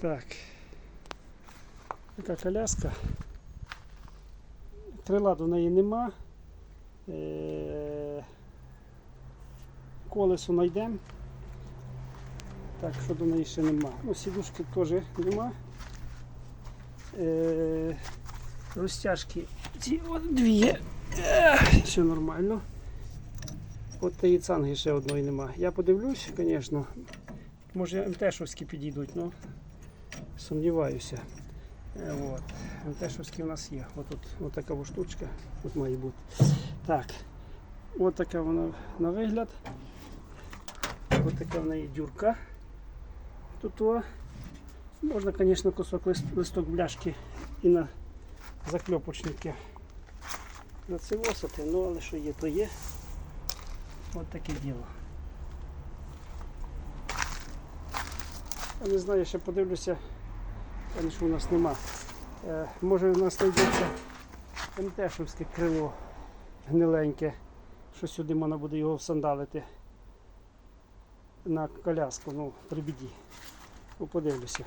Так. Така коляска. Приладу в неї нема. Е, Колесо знайдемо. Так, що до неї ще нема. Ну, сідушки теж нема. Е, розтяжки ці от дві є. Все нормально. От тієї цанги ще одної нема. Я подивлюсь, звісно. Може МТшовські підійдуть, ну сумніваюся. Е, От. МТшовські у нас є. От, от, така штучка тут має бути. Так. От така вона на вигляд. Ось така в неї дюрка. Тут о. можна, звісно, кусок лист- листок бляшки і на закльопочники нацивосити, ну але що є, то є. От таке діло. Я не знаю, ще подивлюся, що у нас нема. Е, може у нас знайдеться МТшевське крило гниленьке, що сюди можна буде його всандалити на коляску, ну, при біді. Ну, подивлюся.